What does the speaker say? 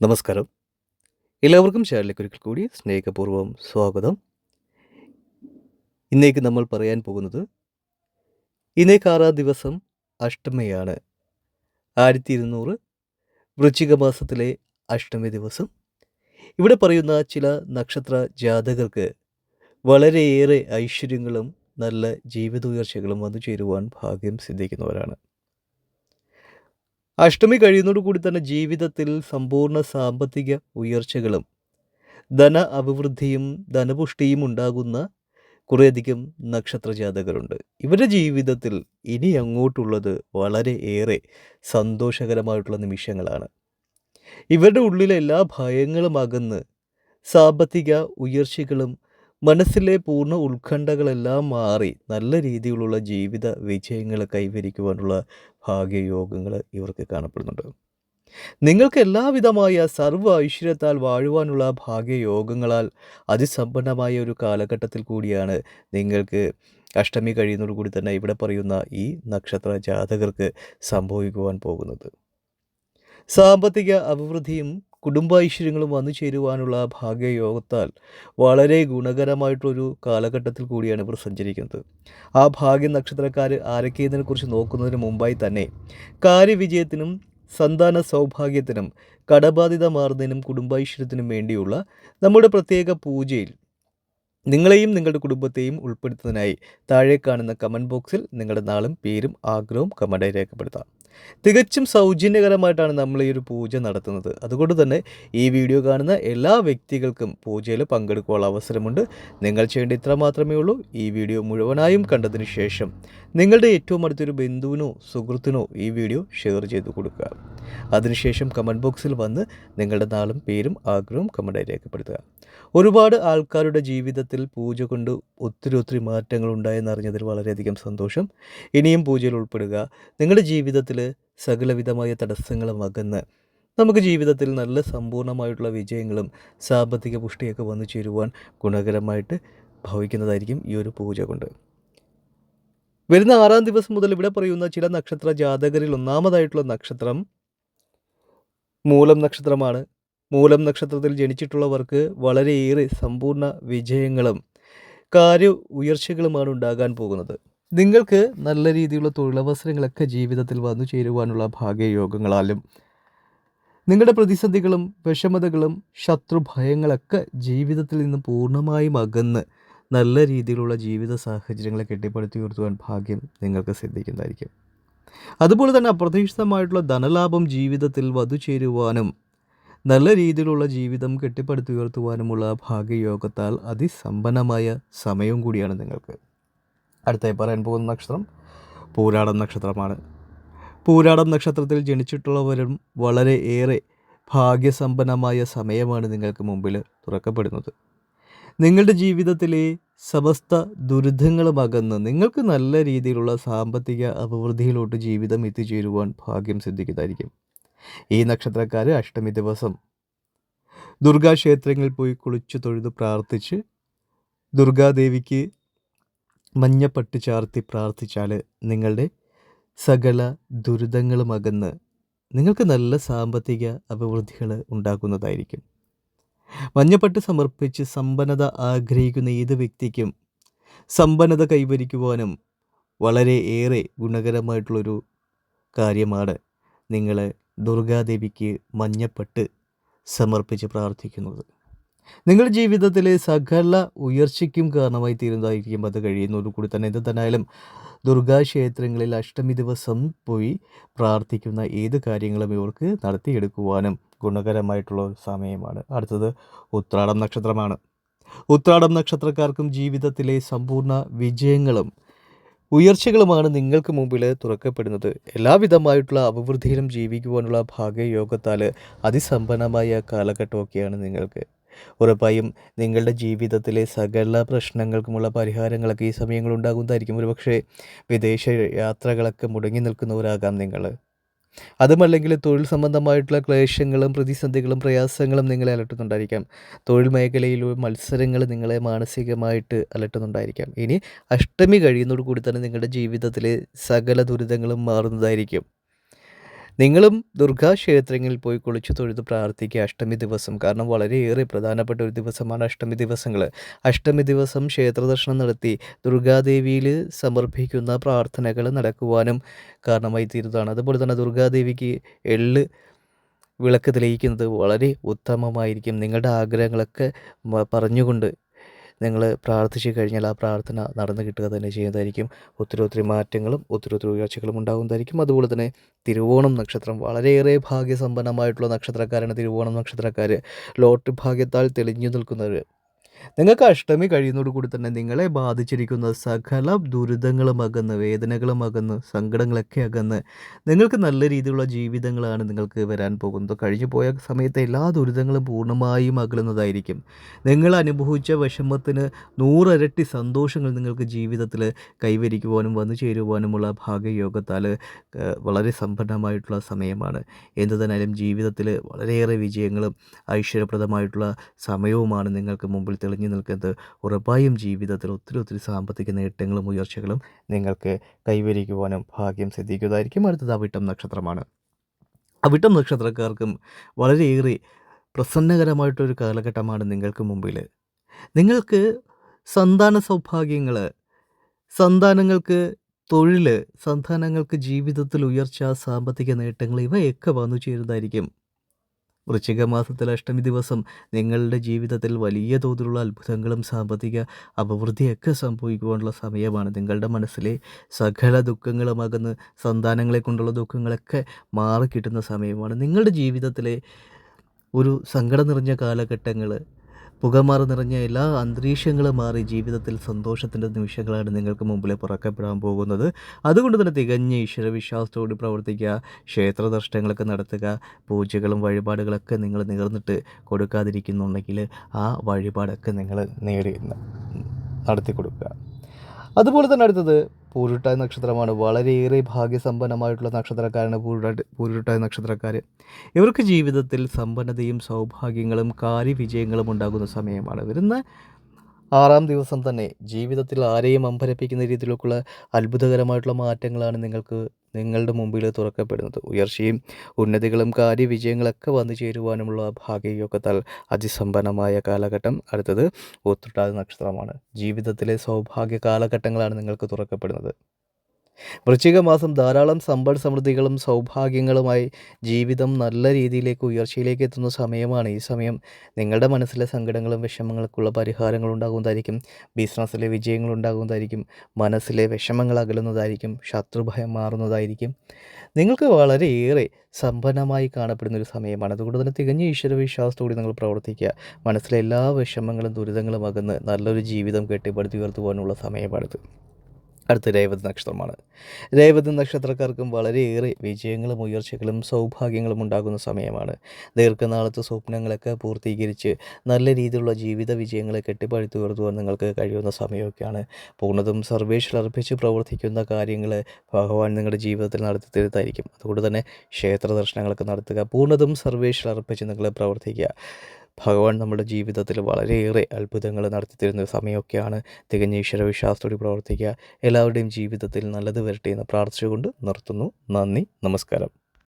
നമസ്കാരം. എല്ലാവർക്കും ചാനലിലേക്ക് ഒരിക്കൽ കൂടി സ്നേഹപൂർവം സ്വാഗതം. ഇന്നേക്ക് നമ്മൾ പറയാൻ പോകുന്നത് ഇന്നേക്ക് ആറാം ദിവസം അഷ്ടമയാണ്. ആയിരത്തി ഇരുന്നൂറ് വൃശ്ചിക മാസത്തിലെ അഷ്ടമി ദിവസം. ഇവിടെ പറയുന്ന ചില നക്ഷത്ര ജാതകർക്ക് വളരെയേറെ ഐശ്വര്യങ്ങളും നല്ല ജീവിതോയർച്ചകളും വന്നു ചേരുവാൻ ഭാഗ്യം സിദ്ധിക്കുന്നവരാണ്. അഷ്ടമി കഴിയുന്നതോടുകൂടി തന്നെ ജീവിതത്തിൽ സമ്പൂർണ സാമ്പത്തിക ഉയർച്ചകളും ധന അഭിവൃദ്ധിയും ധനപുഷ്ടിയും ഉണ്ടാകുന്ന കുറേയധികം നക്ഷത്ര ജാതകരുണ്ട് ഇവരുടെ ജീവിതത്തിൽ ഇനി അങ്ങോട്ടുള്ളത് വളരെ ഏറെ സന്തോഷകരമായിട്ടുള്ള നിമിഷങ്ങളാണ്. ഇവരുടെ ഉള്ളിലെ എല്ലാ ഭയങ്ങളും അകന്ന് സാമ്പത്തിക ഉയർച്ചകളും മനസ്സിലെ പൂർണ ഉത്കണ്ഠകളെല്ലാം മാറി നല്ല രീതിയിലുള്ള ജീവിത വിജയങ്ങൾ കൈവരിക്കുവാനുള്ള ഭാഗ്യയോഗങ്ങൾ ഇവർക്ക് കാണപ്പെടുന്നുണ്ട്. നിങ്ങൾക്ക് എല്ലാവിധമായ സർവ ഐശ്വര്യത്താൽ വാഴുവാനുള്ള ഭാഗ്യയോഗങ്ങളാൽ അതിസമ്പന്നമായ ഒരു കാലഘട്ടത്തിൽ കൂടിയാണ് നിങ്ങൾക്ക് അഷ്ടമി കഴിയുന്നതോടുകൂടി തന്നെ ഇവിടെ പറയുന്ന ഈ നക്ഷത്ര ജാതകർക്ക് സംഭവിക്കുവാൻ പോകുന്നത്. സാമ്പത്തിക അഭിവൃദ്ധിയും കുടുംബൈശ്വര്യങ്ങളും വന്നു ചേരുവാനുള്ള ഭാഗ്യയോഗത്താൽ വളരെ ഗുണകരമായിട്ടൊരു കാലഘട്ടത്തിൽ കൂടിയാണ് ഇവർ സഞ്ചരിക്കുന്നത്. ആ ഭാഗ്യ നക്ഷത്രക്കാർ ആരൊക്കെയെന്നതിനെക്കുറിച്ച് നോക്കുന്നതിന് മുമ്പായി തന്നെ കാര്യവിജയത്തിനും സന്താന സൗഭാഗ്യത്തിനും കടബാധിത മാറുന്നതിനും കുടുംബൈശ്വര്യത്തിനും വേണ്ടിയുള്ള നമ്മുടെ പ്രത്യേക പൂജയിൽ നിങ്ങളെയും നിങ്ങളുടെ കുടുംബത്തെയും ഉൾപ്പെടുത്തുന്നതിനായി താഴെ കാണുന്ന കമന്റ് ബോക്സിൽ നിങ്ങളുടെ നാളും പേരും ആഗ്രഹവും കമന്റായി രേഖപ്പെടുത്താം. തികച്ചും സൗജന്യകരമായിട്ടാണ് നമ്മൾ ഈ ഒരു പൂജ നടത്തുന്നത്. അതുകൊണ്ട് തന്നെ ഈ വീഡിയോ കാണുന്ന എല്ലാ വ്യക്തികൾക്കും പൂജയിൽ പങ്കെടുക്കാനുള്ള അവസരമുണ്ട്. നിങ്ങൾ ചെയ്യേണ്ട ഇത്ര മാത്രമേ ഉള്ളൂ. ഈ വീഡിയോ മുഴുവനായും കണ്ടതിന് ശേഷം നിങ്ങളുടെ ഏറ്റവും അടുത്തൊരു ബന്ധുവിനോ സുഹൃത്തിനോ ഈ വീഡിയോ ഷെയർ ചെയ്ത് കൊടുക്കുക. അതിനുശേഷം കമന്റ് ബോക്സിൽ വന്ന് നിങ്ങളുടെ നാളും പേരും ആഗ്രഹവും കമന്റായി രേഖപ്പെടുത്തുക. ഒരുപാട് ആൾക്കാരുടെ ജീവിതത്തിൽ പൂജ കൊണ്ട് ഒത്തിരി ഒത്തിരി മാറ്റങ്ങൾ ഉണ്ടായെന്ന് അറിഞ്ഞതിൽ വളരെയധികം സന്തോഷം. ഇനിയും പൂജയിൽ ഉൾപ്പെടുക. നിങ്ങളുടെ ജീവിതത്തിൽ സകലവിധമായ തടസ്സങ്ങളും അകന്ന് നമുക്ക് ജീവിതത്തിൽ നല്ല സമ്പൂർണമായിട്ടുള്ള വിജയങ്ങളും സാമ്പത്തിക പുഷ്ടിയൊക്കെ വന്നു ചേരുവാൻ ഗുണകരമായിട്ട് ഭവിക്കുന്നതായിരിക്കും ഈ ഒരു പൂജ കൊണ്ട്. വരുന്ന ആറാം ദിവസം മുതൽ ഇവിടെ പറയുന്ന ചില നക്ഷത്ര ജാതകരിൽ ഒന്നാമതായിട്ടുള്ള നക്ഷത്രം മൂലം നക്ഷത്രമാണ്. മൂലം നക്ഷത്രത്തിൽ ജനിച്ചിട്ടുള്ളവർക്ക് വളരെയേറെ സമ്പൂർണ വിജയങ്ങളും കാര്യ ഉയർച്ചകളുമാണ് ഉണ്ടാകാൻ പോകുന്നത്. നിങ്ങൾക്ക് നല്ല രീതിയിലുള്ള തൊഴിലവസരങ്ങളൊക്കെ ജീവിതത്തിൽ വന്നു ചേരുവാനുള്ള ഭാഗ്യയോഗങ്ങളാലും നിങ്ങളുടെ പ്രതിസന്ധികളും വിഷമതകളും ശത്രുഭയങ്ങളൊക്കെ ജീവിതത്തിൽ നിന്ന് പൂർണമായും അകന്ന് നല്ല രീതിയിലുള്ള ജീവിത സാഹചര്യങ്ങളെ കെട്ടിപ്പടുത്തി ഉയർത്തുവാൻ ഭാഗ്യം നിങ്ങൾക്ക് സിദ്ധിക്കുന്നതായിരിക്കും. അതുപോലെ തന്നെ അപ്രതീക്ഷിതമായിട്ടുള്ള ധനലാഭം ജീവിതത്തിൽ വധു ചേരുവാനും നല്ല രീതിയിലുള്ള ജീവിതം കെട്ടിപ്പടുത്തുയർത്തുവാനുമുള്ള ഭാഗ്യയോഗത്താൽ അതിസമ്പന്നമായ സമയവും കൂടിയാണ് നിങ്ങൾക്ക്. അടുത്തായി പറയാൻ പോകുന്ന നക്ഷത്രം പൂരാടം നക്ഷത്രമാണ്. പൂരാടം നക്ഷത്രത്തിൽ ജനിച്ചിട്ടുള്ളവരും വളരെ ഏറെ ഭാഗ്യസമ്പന്നമായ സമയമാണ് നിങ്ങൾക്ക് മുമ്പിൽ തുറക്കപ്പെടുന്നത്. നിങ്ങളുടെ ജീവിതത്തിലെ സമസ്ത ദുരിതങ്ങളും അകന്ന് നിങ്ങൾക്ക് നല്ല രീതിയിലുള്ള സാമ്പത്തിക അഭിവൃദ്ധിയിലോട്ട് ജീവിതം എത്തിച്ചേരുവാൻ ഭാഗ്യം സിദ്ധിക്കുന്നതായിരിക്കും. ഈ നക്ഷത്രക്കാർ അഷ്ടമി ദിവസം ദുർഗാക്ഷേത്രങ്ങളിൽ പോയി കുളിച്ചു തൊഴുത് പ്രാർത്ഥിച്ച് ദുർഗാദേവിക്ക് മഞ്ഞപ്പട്ട് ചാർത്തി പ്രാർത്ഥിച്ചാൽ നിങ്ങളുടെ സകല ദുരിതങ്ങളും അകന്ന് നിങ്ങൾക്ക് നല്ല സാമ്പത്തിക അഭിവൃദ്ധികൾ ഉണ്ടാക്കുന്നതായിരിക്കും. മഞ്ഞപ്പട്ട് സമർപ്പിച്ച് സമ്പന്നത ആഗ്രഹിക്കുന്ന ഏത് വ്യക്തിക്കും സമ്പന്നത കൈവരിക്കുവാനും വളരെ ഏറെ ഗുണകരമായിട്ടുള്ളൊരു കാര്യമാണ് നിങ്ങൾ ദുർഗാദേവിക്ക് മഞ്ഞപ്പട്ട് സമർപ്പിച്ച് പ്രാർത്ഥിക്കുന്നത്. നിങ്ങളുടെ ജീവിതത്തിലെ സകല ഉയർച്ചയ്ക്കും കാരണമായി തീരുന്നതായിരിക്കും അത് കഴിയുന്നതോടു കൂടി തന്നെ. എന്ത് തന്നെയായാലും ദുർഗാക്ഷേത്രങ്ങളിൽ അഷ്ടമി ദിവസം പോയി പ്രാർത്ഥിക്കുന്ന ഏത് കാര്യങ്ങളും ഇവർക്ക് നടത്തിയെടുക്കുവാനും ഗുണകരമായിട്ടുള്ള സമയമാണ്. അടുത്തത് ഉത്രാടം നക്ഷത്രമാണ്. ഉത്രാടം നക്ഷത്രക്കാർക്കും ജീവിതത്തിലെ സമ്പൂർണ വിജയങ്ങളും ഉയർച്ചകളുമാണ് നിങ്ങൾക്ക് മുമ്പിൽ തുറക്കപ്പെടുന്നത്. എല്ലാവിധമായിട്ടുള്ള അഭിവൃദ്ധിയിലും ജീവിക്കുവാനുള്ള ഭാഗ്യയോഗത്താൽ അതിസമ്പന്നമായ കാലഘട്ടമൊക്കെയാണ് നിങ്ങൾക്ക്. ഉറപ്പായും നിങ്ങളുടെ ജീവിതത്തിലെ സകല പ്രശ്നങ്ങൾക്കുമുള്ള പരിഹാരങ്ങളൊക്കെ ഈ സമയങ്ങളുണ്ടാകുന്നതായിരിക്കും. ഒരുപക്ഷെ വിദേശ യാത്രകളൊക്കെ മുടങ്ങി നിൽക്കുന്നവരാകാം നിങ്ങൾ. അതുമല്ലെങ്കിൽ തൊഴിൽ സംബന്ധമായിട്ടുള്ള ക്ലേശങ്ങളും പ്രതിസന്ധികളും പ്രയാസങ്ങളും നിങ്ങളെ അലട്ടുന്നുണ്ടായിരിക്കാം. തൊഴിൽ മേഖലയിൽ മത്സരങ്ങൾ നിങ്ങളെ മാനസികമായിട്ട് അലട്ടുന്നുണ്ടായിരിക്കാം. ഇനി അഷ്ടമി കഴിയുന്നതോടു കൂടി തന്നെ നിങ്ങളുടെ ജീവിതത്തിലെ സകല ദുരിതങ്ങളും മാറുന്നതായിരിക്കും. നിങ്ങളും ദുർഗാ ക്ഷേത്രങ്ങളിൽ പോയി കുളിച്ചു തൊഴുത് പ്രാർത്ഥിക്കുക അഷ്ടമി ദിവസം. കാരണം വളരെയേറെ പ്രധാനപ്പെട്ട ഒരു ദിവസമാണ് അഷ്ടമി ദിവസങ്ങൾ അഷ്ടമി ദിവസം ക്ഷേത്ര ദർശനം നടത്തി ദുർഗാദേവിയിൽ സമർപ്പിക്കുന്ന പ്രാർത്ഥനകൾ നടക്കുവാനും കാരണമായി തീരുന്നതാണ്. അതുപോലെ തന്നെ ദുർഗാദേവിക്ക് എള്ള് വിളക്ക് തെളിയിക്കുന്നത് വളരെ ഉത്തമമായിരിക്കും. നിങ്ങളുടെ ആഗ്രഹങ്ങളൊക്കെ പറഞ്ഞുകൊണ്ട് നിങ്ങൾ പ്രാർത്ഥിച്ചു കഴിഞ്ഞാൽ ആ പ്രാർത്ഥന നടന്നു കിട്ടുക തന്നെ ചെയ്യുന്നതായിരിക്കും. ഒത്തിരി ഒത്തിരി മാറ്റങ്ങളും ഒത്തിരി ഒത്തിരി ഉയർച്ചകളും ഉണ്ടാകുന്നതായിരിക്കും. അതുപോലെ തന്നെ തിരുവോണം നക്ഷത്രം വളരെയേറെ ഭാഗ്യസമ്പന്നമായിട്ടുള്ള നക്ഷത്രക്കാരാണ് തിരുവോണം നക്ഷത്രക്കാർ ലോട്ട് ഭാഗ്യത്താൽ തെളിഞ്ഞു നിൽക്കുന്നവർ നിങ്ങൾക്ക് അഷ്ടമി കഴിയുന്നതോടുകൂടി തന്നെ നിങ്ങളെ ബാധിച്ചിരിക്കുന്ന സകല ദുരിതങ്ങളും അകന്ന് വേദനകളും അകന്ന് സങ്കടങ്ങളൊക്കെ അകന്ന് നിങ്ങൾക്ക് നല്ല രീതിയിലുള്ള ജീവിതങ്ങളാണ് നിങ്ങൾക്ക് വരാൻ പോകുന്നത്. കഴിഞ്ഞു പോയ സമയത്തെ എല്ലാ ദുരിതങ്ങളും പൂർണമായും അകലുന്നതായിരിക്കും. നിങ്ങൾ അനുഭവിച്ച വിഷമത്തിന് നൂറരട്ടി സന്തോഷങ്ങൾ നിങ്ങൾക്ക് ജീവിതത്തിൽ കൈവരിക്കുവാനും വന്നു ചേരുവാനുമുള്ള ഭാഗ്യയോഗത്താൽ വളരെ സമ്പന്നമായിട്ടുള്ള സമയമാണ്. എന്തു തന്നാലും ജീവിതത്തിൽ വളരെയേറെ വിജയങ്ങളും ഐശ്വര്യപ്രദമായിട്ടുള്ള സമയവുമാണ് നിങ്ങൾക്ക് മുമ്പിൽ തെളിഞ്ഞു നിൽക്കുന്നത് ഉറപ്പായും ജീവിതത്തിൽ ഒത്തിരി ഒത്തിരി സാമ്പത്തിക നേട്ടങ്ങളും ഉയർച്ചകളും നിങ്ങൾക്ക് കൈവരിക്കുവാനും ഭാഗ്യം സിദ്ധിക്കുന്നതായിരിക്കും. അടുത്തത് അവിട്ടം നക്ഷത്രമാണ്. അവിട്ടം നക്ഷത്രക്കാർക്കും വളരെയേറെ പ്രസന്നകരമായിട്ടൊരു കാലഘട്ടമാണ് നിങ്ങൾക്ക് മുമ്പിൽ. നിങ്ങൾക്ക് സന്താന സൗഭാഗ്യങ്ങൾ സന്താനങ്ങൾക്ക് തൊഴിൽ സന്താനങ്ങൾക്ക് ജീവിതത്തിൽ ഉയർച്ച സാമ്പത്തിക നേട്ടങ്ങൾ ഇവയൊക്കെ വന്നു ചേരുന്നതായിരിക്കും. വൃശ്ചിക മാസത്തിലെ അഷ്ടമി ദിവസം നിങ്ങളുടെ ജീവിതത്തിൽ വലിയ തോതിലുള്ള അത്ഭുതങ്ങളും സാമ്പത്തിക അഭിവൃദ്ധിയൊക്കെ സംഭവിക്കുവാനുള്ള സമയമാണ്. നിങ്ങളുടെ മനസ്സിലെ സകല ദുഃഖങ്ങളും അകന്ന് സന്താനങ്ങളെ കൊണ്ടുള്ള ദുഃഖങ്ങളൊക്കെ മാറിക്കിട്ടുന്ന സമയമാണ്. നിങ്ങളുടെ ജീവിതത്തിലെ ഒരു സങ്കടം നിറഞ്ഞ കാലഘട്ടങ്ങൾ പുകമാറി നിറഞ്ഞ എല്ലാ അന്തരീക്ഷങ്ങളും മാറി ജീവിതത്തിൽ സന്തോഷത്തിന്റെ നിമിഷങ്ങളാണ് നിങ്ങൾക്ക് മുമ്പിൽ പുറക്കപ്പെടാൻ പോകുന്നത്. അതുകൊണ്ട് തന്നെ തികഞ്ഞ ഈശ്വരവിശ്വാസത്തോട് പ്രവർത്തിക്കുക ക്ഷേത്ര ദർശനങ്ങളൊക്കെ നടത്തുക പൂജകളും വഴിപാടുകളൊക്കെ നിങ്ങൾ നേർന്നിട്ട് കൊടുക്കാതിരിക്കുന്നുണ്ടെങ്കിൽ ആ വഴിപാടൊക്കെ നിങ്ങൾ നേടി നടത്തി കൊടുക്കുക അതുപോലെ തന്നെ അടുത്തത് പൂരുട്ടായ നക്ഷത്രമാണ്. വളരെയേറെ ഭാഗ്യസമ്പന്നമായിട്ടുള്ള നക്ഷത്രക്കാരാണ് പൂരുട്ടാ പൂരുട്ടായ നക്ഷത്രക്കാർ ഇവർക്ക് ജീവിതത്തിൽ സമ്പന്നതയും സൗഭാഗ്യങ്ങളും കാര്യവിജയങ്ങളും ഉണ്ടാകുന്ന സമയമാണ്. വരുന്ന ആറാം ദിവസം തന്നെ ജീവിതത്തിൽ ആരെയും അമ്പരപ്പിക്കുന്ന രീതിയിലേക്കുള്ള അത്ഭുതകരമായിട്ടുള്ള മാറ്റങ്ങളാണ് നിങ്ങൾക്ക് നിങ്ങളുടെ മുമ്പിൽ തുറക്കപ്പെടുന്നത്. ഉയർച്ചയും ഉന്നതികളും കാര്യവിജയങ്ങളൊക്കെ വന്നു ചേരുവാനുമുള്ള ഭാഗ്യയോഗത്താൽ അതിസമ്പന്നമായ കാലഘട്ടം അടുത്തത് ഉത്രട്ടാതി നക്ഷത്രമാണ്. ജീവിതത്തിലെ സൗഭാഗ്യ കാലഘട്ടങ്ങളാണ് നിങ്ങൾക്ക് തുറക്കപ്പെടുന്നത്. വൃശ്ചിക മാസം ധാരാളം സമ്പൽ സമൃദ്ധികളും സൗഭാഗ്യങ്ങളുമായി ജീവിതം നല്ല രീതിയിലേക്ക് ഉയർച്ചയിലേക്ക് എത്തുന്ന സമയമാണ്. ഈ സമയം നിങ്ങളുടെ മനസ്സിലെ സങ്കടങ്ങളും വിഷമങ്ങൾക്കുള്ള പരിഹാരങ്ങൾ ഉണ്ടാകുന്നതായിരിക്കും ബിസിനസ്സിലെ വിജയങ്ങൾ ഉണ്ടാകുന്നതായിരിക്കും മനസ്സിലെ വിഷമങ്ങൾ അകലുന്നതായിരിക്കും. ശത്രുഭയം മാറുന്നതായിരിക്കും. നിങ്ങൾക്ക് വളരെയേറെ സമ്പന്നമായി കാണപ്പെടുന്ന ഒരു സമയമാണ്. അതുകൊണ്ട് തന്നെ തികഞ്ഞ ഈശ്വരവിശ്വാസത്തോടെ നിങ്ങൾ പ്രവർത്തിക്കുക. മനസ്സിലെ എല്ലാ വിഷമങ്ങളും ദുരിതങ്ങളും അകന്ന് നല്ലൊരു ജീവിതം കെട്ടിപ്പടുത്തി ഉയർത്തുവാനുള്ള സമയമാണിത്. അടുത്ത രേവതി നക്ഷത്രമാണ്. രേവതി നക്ഷത്രക്കാർക്കും വളരെയേറെ വിജയങ്ങളും ഉയർച്ചകളും സൗഭാഗ്യങ്ങളും ഉണ്ടാകുന്ന സമയമാണ്. ദീർഘനാളത്തെ സ്വപ്നങ്ങളൊക്കെ പൂർത്തീകരിച്ച് നല്ല രീതിയിലുള്ള ജീവിത വിജയങ്ങളെ കെട്ടിപ്പഴുത്തുയർത്തുവാൻ നിങ്ങൾക്ക് കഴിയുന്ന സമയമൊക്കെയാണ്. പൂർണതും സർവേശ്വർ അർപ്പിച്ച് പ്രവർത്തിക്കുന്ന കാര്യങ്ങൾ ഭഗവാൻ നിങ്ങളുടെ ജീവിതത്തിൽ നടത്തി തരുന്നതായിരിക്കും അതുകൊണ്ട് തന്നെ ക്ഷേത്ര ദർശനങ്ങളൊക്കെ നടത്തുക പൂർണതും സർവേശ്വർ അർപ്പിച്ച് നിങ്ങൾ പ്രവർത്തിക്കുക. ഭഗവാൻ നമ്മുടെ ജീവിതത്തിൽ വളരെയേറെ അത്ഭുതങ്ങൾ നടത്തി തരുന്ന ഒരു സമയമൊക്കെയാണ് തികഞ്ഞ ഈശ്വരവിശ്വാസത്തോടെ പ്രവർത്തിക്കുക. എല്ലാവരുടെയും ജീവിതത്തിൽ നല്ലത് വരട്ടെ എന്ന് പ്രാർത്ഥിച്ചുകൊണ്ട് നിർത്തുന്നു. നന്ദി. നമസ്കാരം.